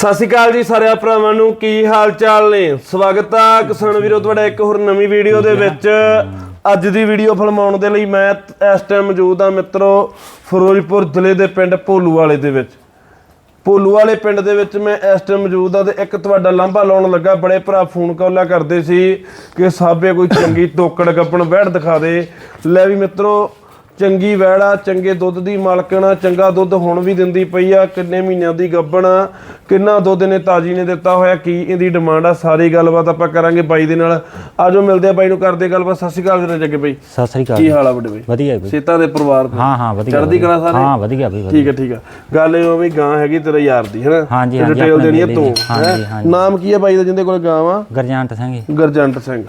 ਸਤਿ ਸ਼੍ਰੀ ਅਕਾਲ ਜੀ ਸਾਰੇ ਭਰਾਵਾਂ ਨੂੰ ਕੀ ਹਾਲ ਚਾਲ ਨੇ? ਸਵਾਗਤ ਆ ਕਿਸਾਨ ਵੀਰੋ ਤੁਹਾਡਾ ਇੱਕ ਹੋਰ ਨਵੀਂ ਵੀਡੀਓ ਦੇ ਵਿੱਚ। ਅੱਜ ਦੀ ਵੀਡੀਓ ਫਿਲਮਾਉਣ ਦੇ ਲਈ ਮੈਂ ਇਸ ਟਾਈਮ ਮੌਜੂਦ ਆ ਮਿੱਤਰੋ ਫਿਰੋਜ਼ਪੁਰ ਜ਼ਿਲ੍ਹੇ ਦੇ ਪਿੰਡ ਭੋਲੂ ਵਾਲੇ ਦੇ ਵਿੱਚ। ਭੋਲੂ ਵਾਲੇ ਪਿੰਡ ਦੇ ਵਿੱਚ ਮੈਂ ਇਸ ਟਾਈਮ ਮੌਜੂਦ ਆ ਤੇ ਇੱਕ ਤੁਹਾਡਾ ਲਾਂਭਾ ਲਾਉਣ ਲੱਗਾ। ਬੜੇ ਭਰਾ ਫੋਨ ਕਾਲਾਂ ਕਰਦੇ ਸੀ ਕਿ ਸਾਬੇ ਕੋਈ ਚੰਗੀ ਤੋਕੜ ਗੱਪਣ ਵਹਿੜ ਦਿਖਾ ਦੇ। ਲੈ ਵੀ ਮਿੱਤਰੋ ਚੰਗੀ ਵਹਿੜ ਆ ਚੰਗੇ ਦੁੱਧ ਦੀ ਮਾਲਕਣ ਆ ਚੰਗਾ ਦੁੱਧ ਹੁਣ ਵੀ ਦਿੰਦੀ ਪਈ ਆ। ਕਿੰਨੇ ਮਹੀਨਿਆਂ ਦੀ ਗੱਬਣ ਆ ਕਿੰਨਾ ਦੁੱਧ ਨੇ ਤਾਜੀ ਨੇ ਦਿੱਤਾ ਹੋਇਆ ਕੀ ਇਹਦੀ ਡਿਮਾਂਡ ਆ? ਸਾਰੀ ਗੱਲਬਾਤ ਆਪਾਂ ਕਰਾਂਗੇ ਬਾਈ ਦੇ ਨਾਲ। ਆਜੋ ਮਿਲਦੇ ਆ ਬਾਈ ਨੂੰ ਕਰਦੇ ਗੱਲਬਾਤ। ਸਤਿ ਸ਼੍ਰੀ ਅਕਾਲ ਵੀਰੇ ਜੱਗੇ ਬਾਈ। ਸਤਿ ਸ੍ਰੀ ਅਕਾਲ ਕੀ ਹਾਲ ਆ ਵੱਡੇ ਬਾਈ? ਵਧੀਆ ਬਈ। ਸੇਤਾ ਦੇ ਪਰਿਵਾਰ ਦੇ? ਹਾਂ ਹਾਂ ਵਧੀਆ ਚੜ੍ਹਦੀ। ਕਲਾ ਸਾਰੇ? ਹਾਂ ਵਧੀਆ ਬਈ ਠੀਕ ਹੈ ਠੀਕ ਹੈ ਗੱਲ ਇਹ ਵੀ ਗਾਂ ਹੈਗੀ ਤੇਰੇ ਯਾਰ ਦੀ ਹੈਨਾ? ਹਾਂਜੀ, ਹਾਂਜੀ, ਡਿਟੇਲ ਦੇਣੀ ਹੈ? ਤੂੰ। ਨਾਮ ਕੀ ਹੈ ਬਾਈ ਦਾ ਜਿੰਦੇ ਕੋਲ ਗਾਂ ਵਾ? ਗਰਜੰਟ ਸਿੰਘ। ਗਰਜੰਟ ਸਿੰਘ।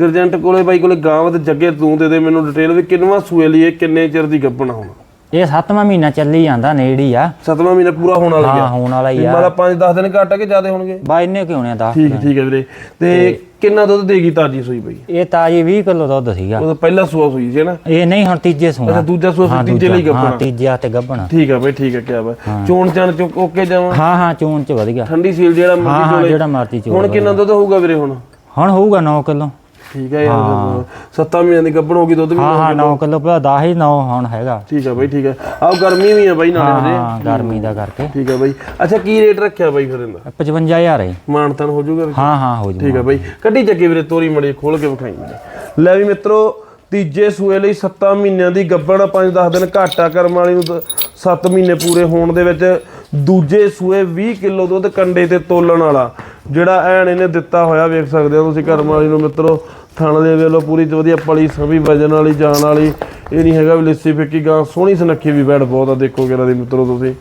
ਗਰਜੰਟ ਕੋਲੇ ਬਾਈ ਕੋਲੇ ਗਾਂ ਤੇ ਜੱਗੇ ਤੂੰ ਦੇ ਦੇ ਮੈਨੂੰ ਡਿਟੇਲ ਵੀ ਕਿੰਨਵਾਂ ਸੂਏ ਲਈ ਇਹ ਕਿੰਨੇ ਚਿਰ ਦੀ ਗੱਭਣ ਹੁਣ? ਇਹ 7ਵਾਂ ਮਹੀਨਾ ਚੱਲੀ ਜਾਂਦਾ ਨੇੜੇ ਹੀ ਆ। ਸਤਵਾਂ ਮਹੀਨਾ ਪੂਰਾ ਹੋਣ ਵਾਲਾ ਹਾਂ ਗਿਆ ਹੋਣ ਵਾਲਾ ਹੀ ਆ। ਮਾਲਾ 5-10 ਦਿਨ ਘੱਟ ਆ ਕਿ ਜ਼ਿਆਦਾ ਹੋਣਗੇ? ਬਾ ਇੰਨੇ ਕਿਉਂ ਨੇ ਦਾ ਠੀਕ ਠੀਕ ਹੈ ਵੀਰੇ। ਤੇ ਕਿੰਨਾ ਦੁੱਧ ਦੇਗੀ ਤਾਜੀ ਸੂਈ ਬਈ? ਇਹ ਤਾਜੀ 20 ਕਿਲੋ ਦੁੱਧ ਸੀਗਾ। ਉਹ ਤਾਂ ਪਹਿਲਾ ਸੂਆ ਸੂਈ ਸੀ ਨਾ? ਇਹ ਨਹੀਂ ਹੁਣ ਤੀਜੇ ਸੂਆ। ਅੱਛਾ ਦੂਜਾ ਸੂਆ ਹਾਂ ਫਿਰ ਤੀਜੇ ਲਈ ਹਾਂ ਤੀਜਾ ਤੇ ਗੱਭਣਾ ਠੀਕ ਆ ਬਈ ਠੀਕ ਆ ਕਿਆ ਵਾ ਚੋਣ ਚਾਣ ਚ ਓਕੇ ਜਾਵਾਂ? ਹਾਂ ਹਾਂ ਚੂਨ ਚ ਵਧੀਆ। ਠੰਡੀ ਸੀਲ ਜਿਹੜਾ ਹਾਂ ਮਰਜ਼ੀ ਹਾਂ ਚੋਲੇ। ਜਿਹੜਾ ਮਰਜ਼ੀ ਚੂਨ ਹੁਣ ਕਿੰਨਾ ਦੁੱਧ ਹੋਊਗਾ ਵੀਰੇ ਹੁਣ? ਹੁਣ ਹੋਊਗਾ 9 ਕਿਲੋ। ਠੀਕ ਹੈ ਯਾਰ ਸੱਤਾਂ ਮਹੀਨਿਆਂ ਦੀ ਗੱਭਣ ਹੋ ਗਈ ਦੁੱਧ ਵੀ ਹਾਂ ਹਾਂ 9 ਕਿਲੋ ਪਿਆ 10 ਹੀ 9 ਹੁਣ ਹੈਗਾ। ਠੀਕ ਆ ਬਈ ਠੀਕ ਆ ਆਹ ਗਰਮੀ ਵੀ ਆ ਬਾਈ ਨਾਲੇ ਹਜੇ। ਹਾਂ ਗਰਮੀ ਦਾ ਕਰਕੇ। ਠੀਕ ਆ ਬਾਈ। ਅੱਛਾ ਕੀ ਰੇਟ ਰੱਖਿਆ ਬਾਈ ਫਿਰ ਇਹਦਾ? 55000 ਹੈ। ਮਾਨਤਨ ਹੋ ਜਾਊਗਾ ਹਾਂ ਹਾਂ ਹੋ ਜੂ ਠੀਕ ਆ ਬਾਈ। ਕੱਢੀ ਚੱਕੇ ਵੀਰੇ ਤੋਰੀ ਮੜੀ ਖੋਲ ਕੇ ਵਿਖਾਈ ਮੇਰੇ ਲੈ ਵੀ ਮਿੱਤਰੋ ਤੀਜੇ ਸੂਏ ਲਈ 7 ਮਹੀਨਿਆਂ ਦੀ ਗੱਭਣ 5-10 ਦਿਨ ਘਾਟਾ ਕਰਮ ਵਾਲੀ ਨੂੰ 7 ਮਹੀਨੇ ਪੂਰੇ ਹੋਣ ਦੇ ਵਿੱਚ ਦੂਜੇ ਸੂਏ 20 ਕਿਲੋ ਦੁੱਧ ਕੰਡੇ ਤੇ ਤੋਲਣ ਵਾਲਾ ਜਿਹੜਾ ਐਨ ਇਹਨੇ ਦਿੱਤਾ ਹੋਇਆ ਵੇਖ ਸਕਦੇ ਹੋ ਤੁਸੀਂ ਕਰਮ ਵਾਲੀ ਨੂੰ ਮਿੱਤਰੋ। ਥਣ ਦੇ ਵੇਲੋ ਪੂਰੀ ਤੇ ਵਧੀਆ ਪਲੀ ਸਭੀ, ਵਜਨ ਵਾਲੀ, ਜਾਨ ਵਾਲੀ, ਇਹ ਨਹੀਂ ਹੈਗਾ ਵੀ ਲਿੱਸੀ ਫਿੱਕੀ ਗਾਂ, ਸੋਹਣੀ ਸੁਨੱਖੀ ਵੀ ਬੈਠ ਬਹੁਤ ਆ ਦੇਖੋ ਇਹਨਾਂ ਦੀ ਮਿੱਤਰੋ ਤੁਸੀਂ।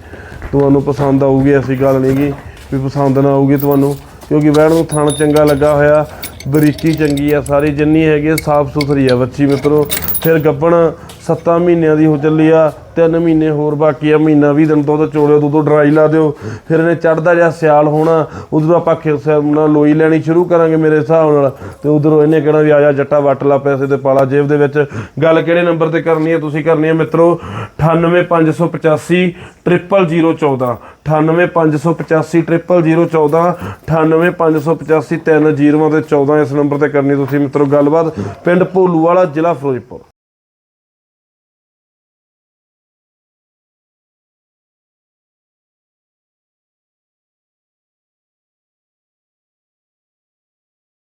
ਤੁਹਾਨੂੰ ਪਸੰਦ ਆਊਗੀ, ਐਸੀ ਗੱਲ ਨਹੀਂਗੀ ਵੀ ਪਸੰਦ ਨਾ ਆਊਗੀ ਤੁਹਾਨੂੰ, ਕਿਉਂਕਿ ਬੈੜ ਨੂੰ ਥਣ ਚੰਗਾ ਲੱਗਾ ਹੋਇਆ, ਬਰੀਕੀ ਚੰਗੀ ਆ ਸਾਰੀ, ਜਿੰਨੀ ਹੈਗੀ ਸਾਫ਼ ਸੁਥਰੀ ਆ ਬੱਚੀ ਮਿੱਤਰੋ। ਫਿਰ ਗੱਬਣ 7 ਮਹੀਨਿਆਂ ਦੀ ਹੋ ਚੱਲੀ ਆ 3 ਮਹੀਨੇ ਹੋਰ ਬਾਕੀ ਆ, ਮਹੀਨਾ 20 ਦਿਨ ਦੁੱਧ ਚੋਲਿਓ ਦੁੱਧ ਡਰਾਈ ਲਾ ਦਿਓ। ਫਿਰ ਇਹਨੇ ਚੜਦਾ ਜਿਹਾ ਸਿਆਲ ਹੋਣਾ ਉਧਰੋਂ ਆਪਾਂ ਖੇਸ ਨਾਲ ਲੋਈ ਲੈਣੀ ਸ਼ੁਰੂ ਕਰਾਂਗੇ ਮੇਰੇ ਹਿਸਾਬ ਨਾਲ। ਤੇ ਉਧਰੋਂ ਇਹਨੇ ਕਹਿਣਾ ਵੀ ਆ ਜਾ ਜੱਟਾ ਵੱਟ ਲਾ ਪੈਸੇ ਤੇ ਪਾਲਾ ਜੇਬ ਦੇ ਵਿੱਚ। ਗੱਲ ਕਿਹੜੇ ਨੰਬਰ ਤੇ ਕਰਨੀ ਹੈ ਤੁਸੀਂ ਕਰਨੀ ਹੈ ਮਿੱਤਰੋ? 98585 00014 98585 00014 98585 3 0 ਤੇ 14 ਇਸ ਨੰਬਰ ਤੇ ਕਰਨੀ ਤੁਸੀਂ ਮਿੱਤਰੋ ਗੱਲਬਾਤ। ਪਿੰਡ ਭੋਲੂ ਵਾਲਾ ਜ਼ਿਲ੍ਹਾ ਫਿਰੋਜ਼ਪੁਰ।